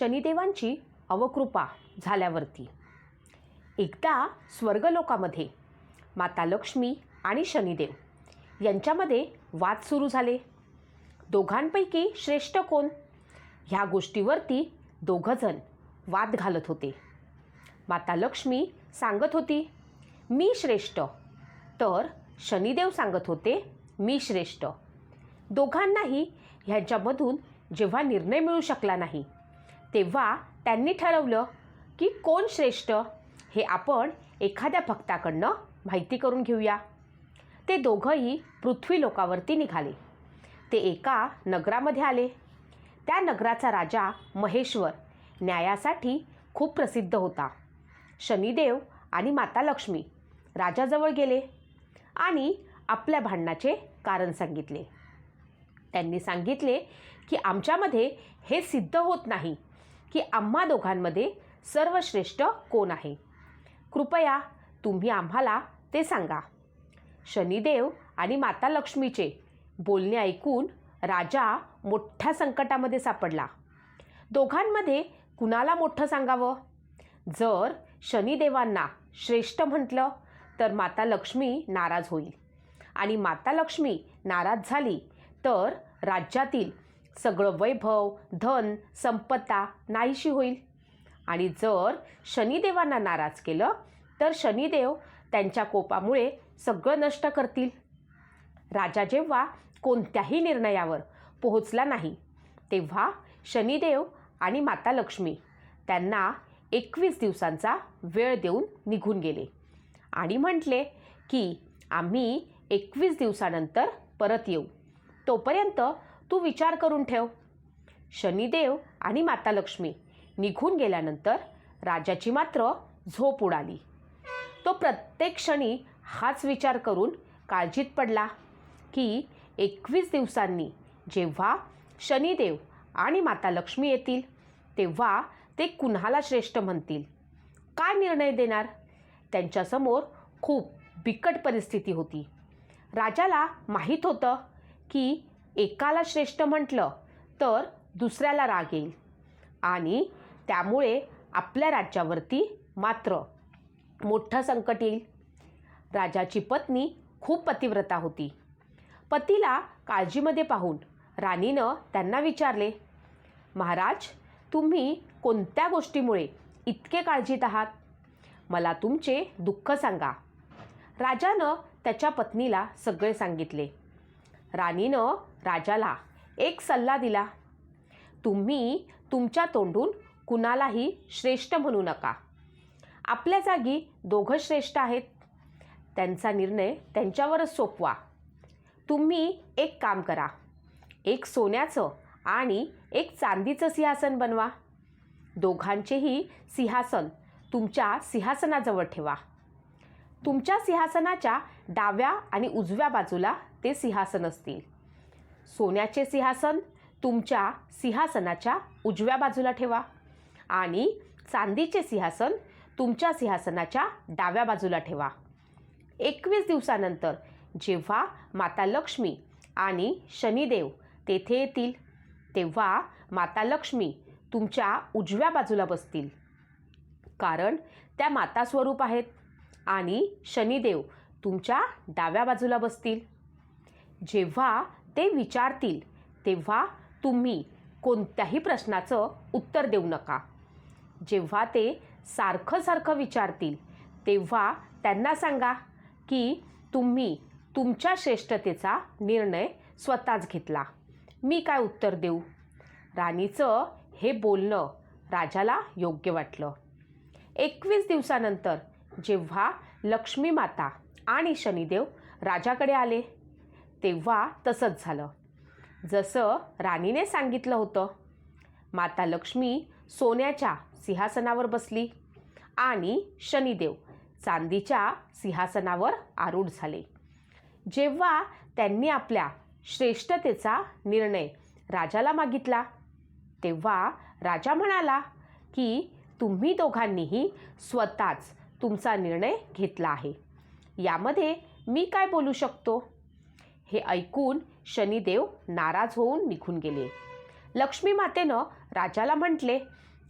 शनिदेवांची अवकृपा झाल्यावरती. एकदा स्वर्गलोकामध्ये माता लक्ष्मी आणि शनिदेव यांच्यामध्ये वाद सुरू झाले. दोघांपैकी श्रेष्ठ कोण? ह्या गोष्टीवरती दोघंजण वाद घालत होते. माता लक्ष्मी सांगत होती मी श्रेष्ठ. तर शनिदेव सांगत होते मी श्रेष्ठ. दोघांनाही ह्यांच्यामधून जेव्हा निर्णय मिळू शकला नाही तेव्हा त्यांनी ठरवलं की कोण श्रेष्ठ हे आपण एखाद्या भक्ताकडनं माहिती करून घेऊया. ते दोघंही पृथ्वी लोकावरती निघाले. ते एका नगरामध्ये आले. त्या नगराचा राजा महेश्वर न्यायासाठी खूप प्रसिद्ध होता. शनिदेव आणि माता लक्ष्मी राजाजवळ गेले आणि आपल्या भांडणाचे कारण सांगितले. त्यांनी सांगितले की आमच्यामध्ये हे सिद्ध होत नाही. की आम्हा दोघांमध्ये सर्वश्रेष्ठ कोण आहे? कृपया तुम्ही आम्हाला ते सांगा. शनिदेव आणि माता लक्ष्मीचे बोलणे ऐकून राजा मोठ्या संकटामध्ये सापडला. दोघांमध्ये कुणाला मोठं सांगावं? जर शनिदेवांना श्रेष्ठ म्हटलं तर माता लक्ष्मी नाराज होईल. आणि माता लक्ष्मी नाराज झाली तर राज्यातील सगळं वैभव धन संपत्ता नाहीशी होईल. आणि जर शनिदेवांना नाराज केलं तर शनिदेव त्यांच्या कोपामुळे सगळं नष्ट करतील. राजा जेव्हा कोणत्याही निर्णयावर पोहोचला नाही तेव्हा शनिदेव आणि माता लक्ष्मी त्यांना एकवीस दिवसांचा वेळ देऊन निघून गेले. आणि म्हटले की आम्ही एकवीस दिवसानंतर परत येऊ. तोपर्यंत तू विचार करून ठेव. शनिदेव आणि माता लक्ष्मी निघून गेल्यानंतर राजाची मात्र झोप उडाली. तो प्रत्येक क्षणी हाच विचार करून काळजीत पडला की एकवीस दिवसांनी जेव्हा शनिदेव आणि माता लक्ष्मी येतील तेव्हा ते कुणाला श्रेष्ठ म्हणतील? काय निर्णय देणार? त्यांच्यासमोर खूप बिकट परिस्थिती होती. राजाला माहीत होतं की एकाला श्रेष्ठ म्हटलं तर दुसऱ्याला राग येईल. आणि त्यामुळे आपल्या राज्यावरती मात्र मोठं संकट येईल. राजाची पत्नी खूप पतिव्रता होती. पतीला काळजीमध्ये पाहून राणीनं त्यांना विचारले महाराज तुम्ही कोणत्या गोष्टीमुळे इतके काळजीत आहात? मला तुमचे दुःख सांगा. राजानं त्याच्या पत्नीला सगळे सांगितले. राणीनं राजाला एक सल्ला दिला. तुम्ही तुमच्या तोंडून कुणालाही श्रेष्ठ म्हणू नका. आपल्या जागी दोघं श्रेष्ठ आहेत. त्यांचा निर्णय त्यांच्यावरच सोपवा. तुम्ही एक काम करा. एक सोन्याचं आणि एक चांदीचं सिंहासन बनवा. दोघांचेही सिंहासन तुमच्या सिंहासनाजवळ ठेवा. तुमच्या सिंहासनाच्या डाव्या आणि उजव्या बाजूला ते सिंहासन असतील. सोन्याचे सिंहासन तुमच्या सिंहासनाच्या उजव्या बाजूला ठेवा. आणि चांदीचे सिंहासन तुमच्या सिंहासनाच्या डाव्या बाजूला ठेवा. एकवीस दिवसानंतर जेव्हा माता लक्ष्मी आणि शनिदेव तेथे येतील तेव्हा माता लक्ष्मी तुमच्या उजव्या बाजूला बसतील. कारण त्या माता स्वरूप आहेत आणि शनिदेव तुमच्या डाव्या बाजूला बसतील. जेव्हा ते विचारतील तेव्हा तुम्ही कोणत्याही प्रश्नाचं उत्तर देऊ नका. जेव्हा ते सारखं सारखं विचारतील तेव्हा त्यांना सांगा की तुम्ही तुमच्या श्रेष्ठतेचा निर्णय स्वतःच घेतला. मी काय उत्तर देऊ? राणीचं हे बोलणं राजाला योग्य वाटलं. एकवीस दिवसानंतर जेव्हा लक्ष्मी माता आणि शनिदेव राजाकडे आले तेव्हा तसंच झालं. जसं राणीने सांगितलं होतं माता लक्ष्मी सोन्याच्या सिंहासनावर बसली आणि शनिदेव चांदीच्या सिंहासनावर आरूढ झाले. जेव्हा त्यांनी आपल्या श्रेष्ठतेचा निर्णय राजाला मागितला तेव्हा राजा म्हणाला की तुम्ही दोघांनीही स्वतःच तुमचा निर्णय घेतला आहे. यामध्ये मी काय बोलू शकतो? हे ऐकून शनिदेव नाराज होऊन निघून गेले. लक्ष्मी मातेनं राजाला म्हटले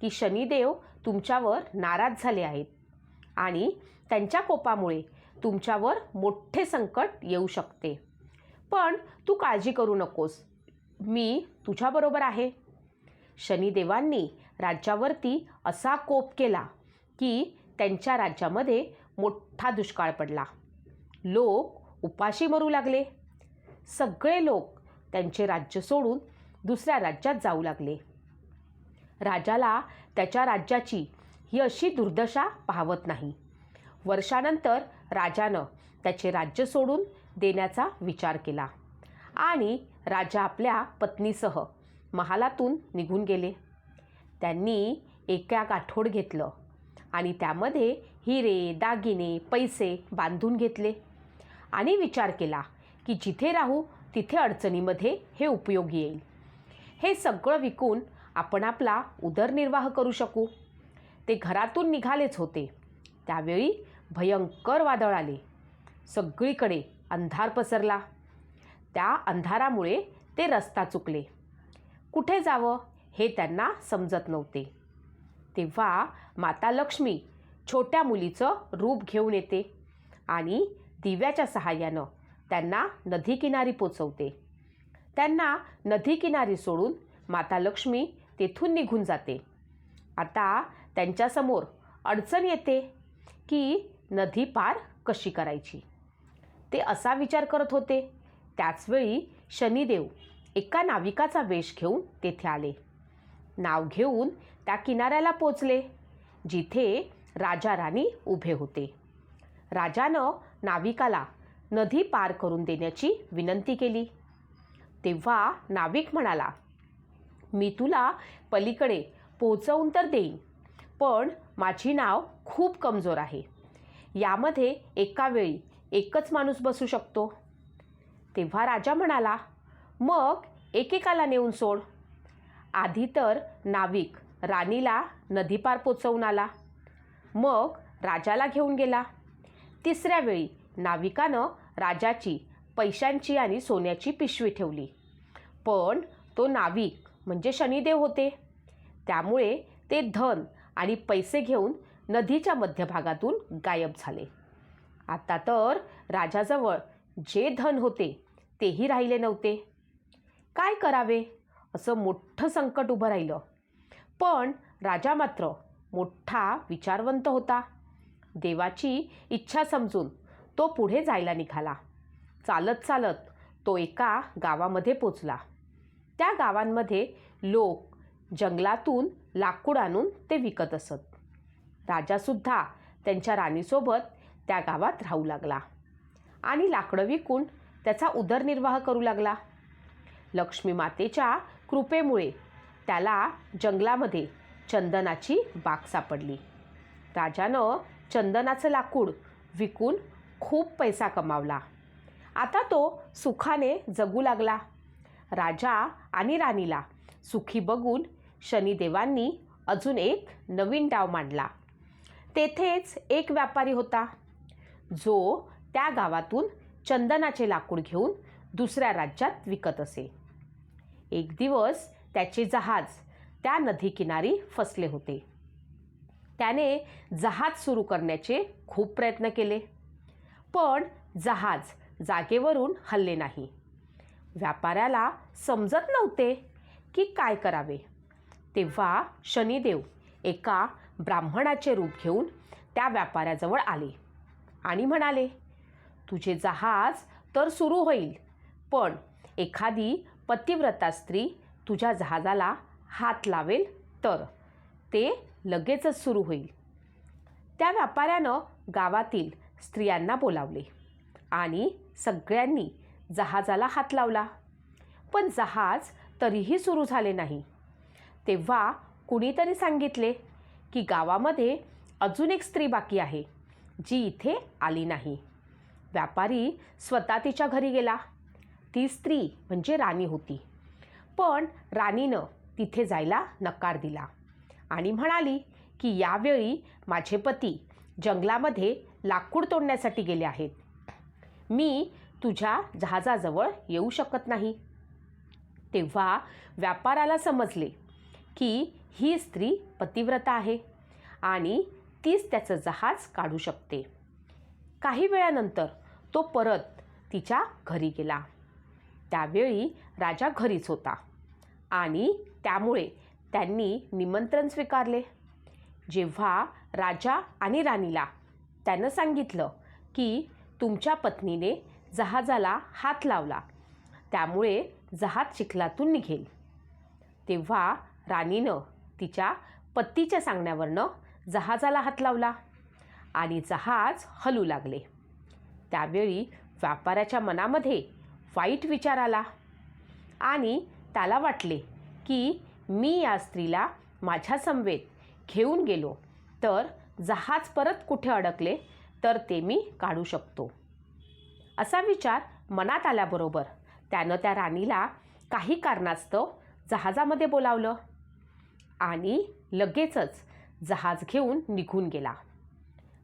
की शनिदेव तुमच्यावर नाराज झाले आहेत आणि त्यांच्या कोपामुळे तुमच्यावर मोठे संकट येऊ शकते. पण तू काळजी करू नकोस. मी तुझ्याबरोबर आहे. शनिदेवांनी राज्यावरती असा कोप केला की त्यांच्या राज्यामध्ये मोठा दुष्काळ पडला. लोक उपाशी मरू लागले. सगळे लोक त्यांचे राज्य सोडून दुसऱ्या राज्यात जाऊ लागले. राजाला त्याच्या राज्याची ही अशी दुर्दशा पाहवत नाही. वर्षानंतर राजानं त्याचे राज्य सोडून देण्याचा विचार केला आणि राजा आपल्या पत्नीसह महालातून निघून गेले. त्यांनी एका गाठोड घेतलं आणि त्यामध्ये हिरे दागिने पैसे बांधून घेतले आणि विचार केला की जिथे राहू तिथे अडचणीमध्ये हे उपयोगी येईल. हे सगळं विकून आपण आपला उदरनिर्वाह करू शकू. ते घरातून निघालेच होते. त्यावेळी भयंकर वादळ आले. सगळीकडे अंधार पसरला. त्या अंधारामुळे ते रस्ता चुकले. कुठे जावं हे त्यांना समजत नव्हते. तेव्हा माता लक्ष्मी छोट्या मुलीचं रूप घेऊन येते आणि दिव्याच्या सहाय्यानं त्यांना नदीकिनारी पोचवते. त्यांना नदीकिनारी सोडून माता लक्ष्मी तेथून निघून जाते. आता त्यांच्यासमोर अडचण येते की नदी पार कशी करायची? ते असा विचार करत होते. त्याचवेळी शनिदेव एका नाविकाचा वेश घेऊन तेथे आले. नाव घेऊन त्या किनाऱ्याला पोचले जिथे राजा राणी उभे होते. राजानं नाविकाला नदी पार करून देण्याची विनंती केली. तेव्हा नाविक म्हणाला मी तुला पलीकडे पोचवून तर देईन पण माझी नाव खूप कमजोर आहे. यामध्ये एका वेळी एकच माणूस बसू शकतो. तेव्हा राजा म्हणाला मग एकेकाला नेऊन सोड. आधी तर नाविक राणीला नदीपार पोचवून आला. मग राजाला घेऊन गेला. तिसऱ्या वेळी नाविकानं राजाची पैशांची आणि सोन्याची पिशवी ठेवली. पण तो नाविक म्हणजे शनिदेव होते. त्यामुळे ते धन आणि पैसे घेऊन नदीच्या मध्यभागातून गायब झाले. आता तर राजाजवळ जे धन होते तेही राहिले नव्हते. काय करावे? असं मोठं संकट उभं राहिलं. पण राजा मात्र मोठा विचारवंत होता. देवाची इच्छा समजून तो पुढे जायला निघाला. चालत चालत तो एका गावामध्ये पोचला. त्या गावांमध्ये लोक जंगलातून लाकूड आणून ते विकत असत. राजासुद्धा त्यांच्या राणीसोबत त्या गावात राहू लागला आणि लाकडं विकून त्याचा उदरनिर्वाह करू लागला. लक्ष्मी मातेच्या कृपेमुळे त्याला जंगलामध्ये चंदनाची बाग सापडली. राजानं चंदनाचं लाकूड विकून खूप पैसा कमावला. आता तो सुखाने जगू लागला. राजा आणि राणीला सुखी बघून शनिदेवांनी अजून एक नवीन डाव मांडला. तेथेच एक व्यापारी होता. जो त्या गावातून चंदनाचे लाकूड घेऊन दुसऱ्या राज्यात विकत असे. एक दिवस त्याचे जहाज त्या नदीकिनारी फसले होते. त्याने जहाज सुरू करण्याचे खूप प्रयत्न केले. पण जहाज जागेवरून हल्ले नाही. व्यापाऱ्याला समजत नव्हते की काय करावे. तेव्हा शनिदेव एका ब्राह्मणाचे रूप घेऊन त्या व्यापाऱ्याजवळ आले आणि म्हणाले तुझे जहाज तर सुरू होईल पण एखादी पतिव्रता स्त्री तुझ्या जहाजाला हात लावेल तर ते लगेचच सुरू होईल. त्या व्यापाऱ्यानं गावातील स्त्रियांना बोलावले. आणि सगळ्यांनी जहाजाला हात लावला. पण जहाज तरीही सुरू झाले नाही. तेव्हा कुणीतरी सांगितले की गावामध्ये अजून एक स्त्री बाकी आहे जी इथे आली नाही. व्यापारी स्वतः तिच्या घरी गेला. ती स्त्री म्हणजे राणी होती. पण राणीनं तिथे जायला नकार दिला आणि म्हणाली की यावेळी माझे पती जंगलामध्ये लाकूड तोडण्यासाठी गेले आहेत. मी तुझ्या जहाजाजवळ येऊ शकत नाही. तेव्हा व्यापाराला समजले की ही स्त्री पतिव्रता आहे आणि तीच त्याचं जहाज काढू शकते. काही वेळानंतर तो परत तिच्या घरी गेला. त्यावेळी राजा घरीच होता आणि त्यामुळे त्यांनी निमंत्रण स्वीकारले. जेव्हा राजा आणि राणीला त्यानं सांगितलं की तुमच्या पत्नीने जहाजाला हात लावला. त्यामुळे जहाज चिखलातून निघेल. तेव्हा राणीनं तिच्या पत्तीच्या सांगण्यावरनं जहाजाला हात लावला आणि जहाज हलू लागले. त्यावेळी व्यापाऱ्याच्या मनामध्ये वाईट विचार आला आणि त्याला वाटले की मी या स्त्रीला माझ्या समवेत घेऊन गेलो तर जहाज परत कुठे अडकले तर ते मी काढू शकतो. असा विचार मनात आल्याबरोबर त्यानं त्या राणीला काही कारणास्तव जहाजामध्ये बोलावलं आणि लगेचच जहाज घेऊन निघून गेला.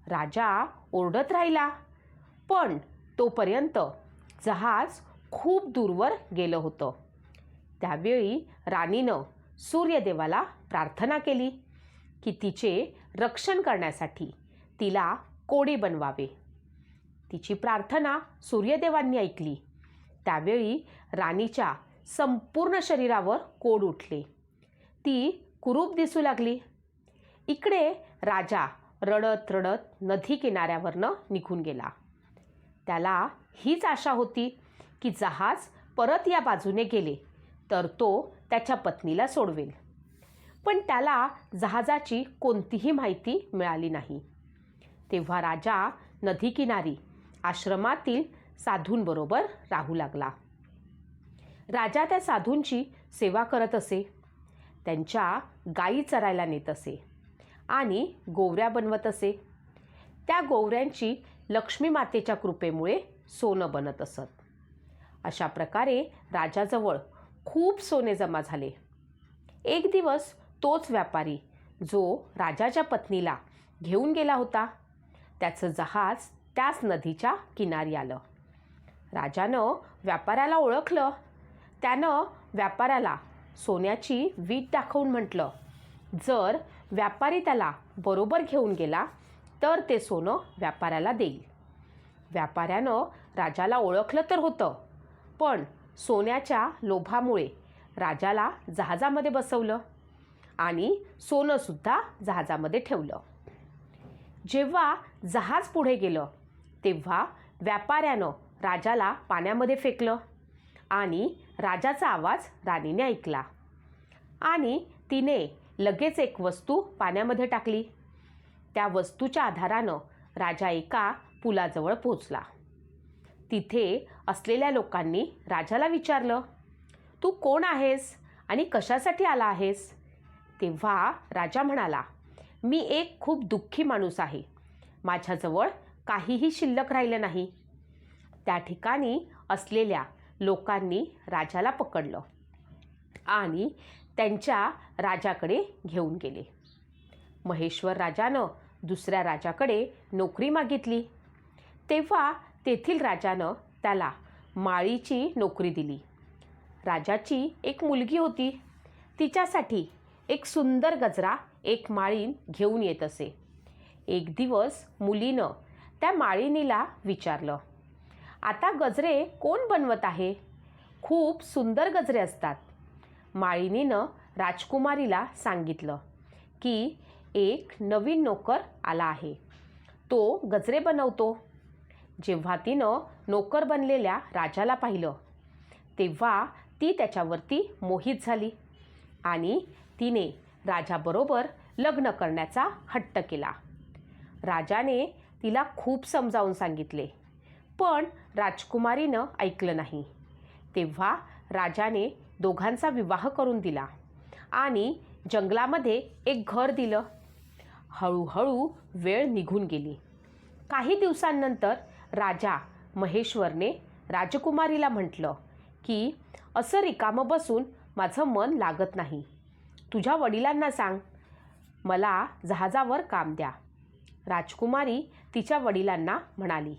राजा ओरडत राहिला पण तोपर्यंत जहाज खूप दूरवर गेलं होतं त्यावेळी राणीनं सूर्यदेवाला प्रार्थना केली की तिचे रक्षण करण्यासाठी तिला कोडे बनवावे. तिची प्रार्थना सूर्यदेवांनी ऐकली. त्यावेळी राणीच्या संपूर्ण शरीरावर कोड उठले. ती कुरूप दिसू लागली. इकडे राजा रडत रडत नदी किनाऱ्यावरनं निघून गेला. त्याला हीच आशा होती की जहाज परत या बाजूने गेले तर तो त्याच्या पत्नीला सोडवेल. पण त्याला जहाजाची कोणतीही माहिती मिळाली नाही. तेव्हा राजा नदीकिनारी आश्रमातील साधूंबरोबर राहू लागला. राजा त्या साधूंची सेवा करत असे. त्यांच्या गायी चरायला नेत असे आणि गोवऱ्या बनवत असे. त्या गोवऱ्यांची लक्ष्मी मातेच्या कृपेमुळे सोनं बनत असत. अशा प्रकारे राजाजवळ खूप सोने जमा झाले. एक दिवस तोच व्यापारी जो राजाच्या पत्नीला घेऊन गेला होता. त्याचं जहाज त्याच नदीच्या किनारी आलं. राजानं व्यापाऱ्याला ओळखलं. त्यानं व्यापाऱ्याला सोन्याची वीट दाखवून म्हटलं जर व्यापारी त्याला बरोबर घेऊन गेला तर ते सोनं व्यापाऱ्याला देईल. व्यापाऱ्यानं राजाला ओळखलं तर होतं पण सोन्याच्या लोभामुळे राजाला जहाजामध्ये बसवलं. आणि सोनंसुद्धा जहाजामध्ये ठेवलं. जेव्हा जहाज पुढे गेलं तेव्हा व्यापाऱ्यानं राजाला पाण्यामध्ये फेकलं आणि राजाचा आवाज राणीने ऐकला. आणि तिने लगेच एक वस्तू पाण्यामध्ये टाकली. त्या वस्तूच्या आधारानं राजा एका पुलाजवळ पोचला तिथे असलेल्या लोकांनी राजाला विचारलं तू कोण आहेस आणि कशासाठी आला आहेस? तेव्हा राजा म्हणाला मी एक खूप दुःखी माणूस आहे. माझ्याजवळ काहीही शिल्लक राहिलं नाही. त्या ठिकाणी असलेल्या लोकांनी राजाला पकडलं आणि त्यांच्या राजाकडे घेऊन गेले. महेश्वर राजानं दुसऱ्या राजाकडे नोकरी मागितली. तेव्हा तेथील राजानं त्याला माळीची नोकरी दिली. राजाची एक मुलगी होती. तिच्यासाठी एक सुंदर गजरा एक माळीन घेऊन येत असे. एक दिवस मुलीनं त्या माळिनीला विचारलं आता गजरे कोण बनवत आहे? खूप सुंदर गजरे असतात. माळिनीनं राजकुमारीला सांगितलं की एक नवीन नोकर आला आहे. तो गजरे बनवतो. जेव्हा तिनं नोकर बनलेल्या राजाला पाहिलं तेव्हा ती त्याच्यावरती मोहित झाली आणि तिने राजाबरोबर लग्न करण्याचा हट्ट केला. राजाने तिला खूप समजावून सांगितले पण राजकुमारीनं ऐकलं नाही. तेव्हा राजाने दोघांचा विवाह करून दिला आणि जंगलामध्ये एक घर दिलं. हळूहळू वेळ निघून गेली. काही दिवसांनंतर राजा महेश्वरने राजकुमारीला म्हटलं की असं रिकामं बसून माझं मन लागत नाही. तुझ्या वडिलांना सांग. मला जहाजावर काम द्या. राजकुमारी तिच्या वडिलांना म्हणाली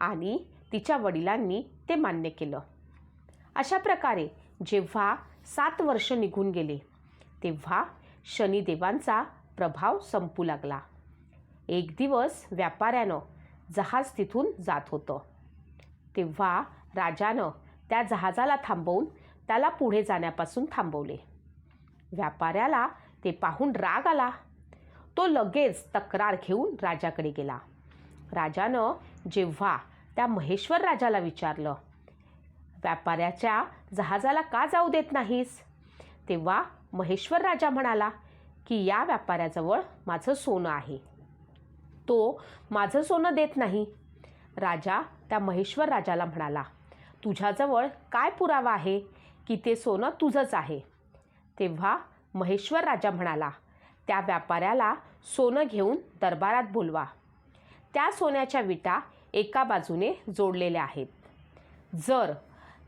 आणि तिच्या वडिलांनी ते मान्य केलं. अशा प्रकारे जेव्हा सात वर्ष निघून गेले तेव्हा शनिदेवांचा प्रभाव संपू लागला. एक दिवस व्यापाऱ्यानं जहाज तिथून जात होतं. तेव्हा राजानं त्या जहाजाला थांबवून त्याला पुढे जाण्यापासून थांबवले. व्यापाऱ्याला ते पाहून राग आला. तो लगेच तक्रार घेऊन राजाकडे गेला. राजानं जेव्हा त्या महेश्वर राजाला विचारलं व्यापाऱ्याच्या जहाजाला का जाऊ देत नाहीस? तेव्हा महेश्वर राजा म्हणाला की या व्यापाऱ्याजवळ माझं सोनं आहे. तो माझं सोनं देत नाही. राजा त्या महेश्वर राजाला म्हणाला तुझ्याजवळ काय पुरावा आहे की ते सोनं तुझंच आहे? तेव्हा महेश्वर राजा म्हणाला त्या व्यापाऱ्याला सोनं घेऊन दरबारात बोलवा. त्या सोन्याच्या विटा एका बाजूने जोडलेल्या आहेत. जर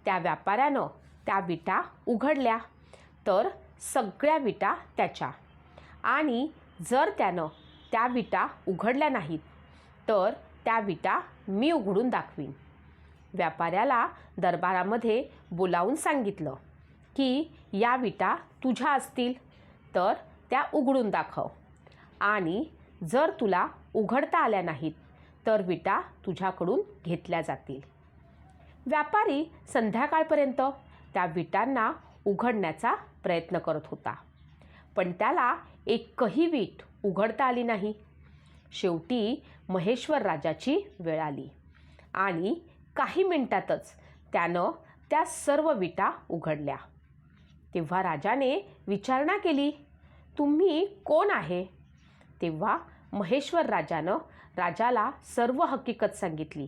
त्या व्यापाऱ्यानं त्या विटा उघडल्या तर सगळ्या विटा त्याच्या. आणि जर त्यानं त्या विटा उघडल्या नाहीत तर त्या विटा मी उघडून दाखवीन. व्यापाऱ्याला दरबारामध्ये बोलावून सांगितलं. की या विटा तुझ्या असतील तर त्या उघडून दाखव. आणि जर तुला उघडता आल्या नाहीत तर विटा तुझ्याकडून घेतल्या जातील. व्यापारी संध्याकाळपर्यंत त्या विटांना उघडण्याचा प्रयत्न करत होता. पण त्याला एकही वीट उघडता आली नाही. शेवटी महेश्वर राजाची वेळ आली. आणि काही मिनिटातच त्यानं त्या सर्व विटा उघडल्या. तेव्हा राजाने विचारणा केली तुम्ही कोण आहे? तेव्हा महेश्वर राजानं राजाला सर्व हकीकत सांगितली.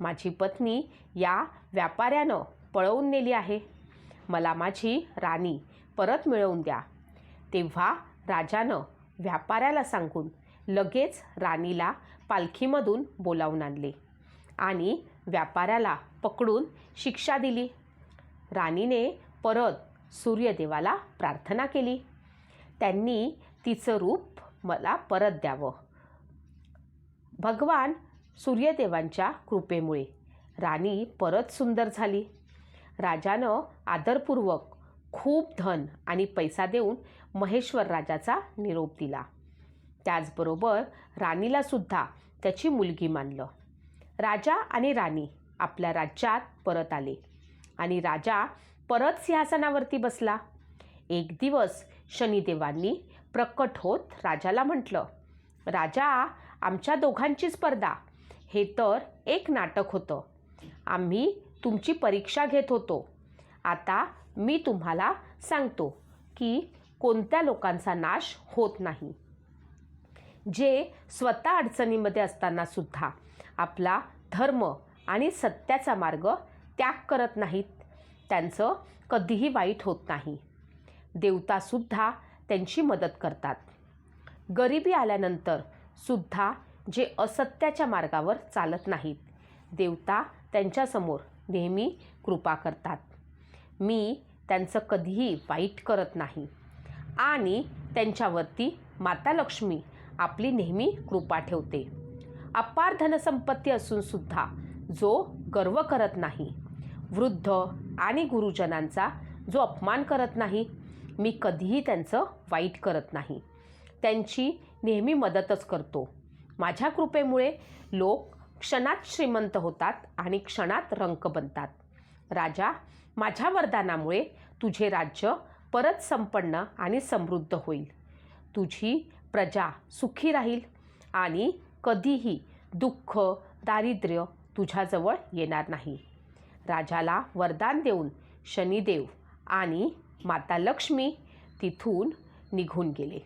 माझी पत्नी या व्यापाऱ्यानं पळवून नेली आहे. मला माझी राणी परत मिळवून द्या. तेव्हा राजानं व्यापाऱ्याला सांगून लगेच राणीला पालखीमधून बोलावून आणले आणि व्यापाऱ्याला पकडून शिक्षा दिली. राणीने परत सूर्यदेवाला प्रार्थना केली. त्यांनी तिचं रूप मला परत द्यावं. भगवान सूर्यदेवांच्या कृपेमुळे राणी परत सुंदर झाली. राजानं आदरपूर्वक खूप धन आणि पैसा देऊन महेश्वर राजाचा निरोप दिला. त्याचबरोबर राणीला सुद्धा त्याची मुलगी मानलं. राजा आणि राणी आपल्या राज्यात परत आले आणि राजा परत सिंहासनावरती बसला. एक दिवस शनिदेवांनी प्रकट होत राजाला म्हटलं राजा आमच्या दोघांची स्पर्धा. हे तर एक नाटक होतं. आम्ही तुमची परीक्षा घेत होतो. आता मी तुम्हाला सांगतो की कोणत्या लोकांचा नाश होत नाही. जे स्वतः अडचणीमध्ये असताना सुद्धा आपला धर्म आणि सत्याचा मार्ग त्याग करत नाहीत. त्यांचं कधीही वाईट होत नाही. देवतासुद्धा त्यांची मदत करतात. गरिबी आल्यानंतर सुद्धा जे असत्याच्या मार्गावर चालत नाहीत. देवता त्यांच्यासमोर नेहमी कृपा करतात. मी त्यांचं कधीही वाईट करत नाही. आणि त्यांच्यावरती माता लक्ष्मी आपली नेहमी कृपा ठेवते. अपार धनसंपत्ती असूनसुद्धा जो गर्व करत नाही. वृद्ध आणि गुरुजनांचा जो अपमान करत नाही मी कधीही त्यांचं वाईट करत नाही. त्यांची नेहमी मदतच करतो. माझ्या कृपेमुळे लोक क्षणात श्रीमंत होतात आणि क्षणात रंक बनतात. राजा माझ्या वरदानामुळे तुझे राज्य परत संपन्न आणि समृद्ध होईल. तुझी प्रजा सुखी राहील आणि कधीही दुःख दारिद्र्य तुझ्याजवळ येणार नाही. राजाला वरदान देऊन शनिदेव आणि माता लक्ष्मी तिथून निघून गेले.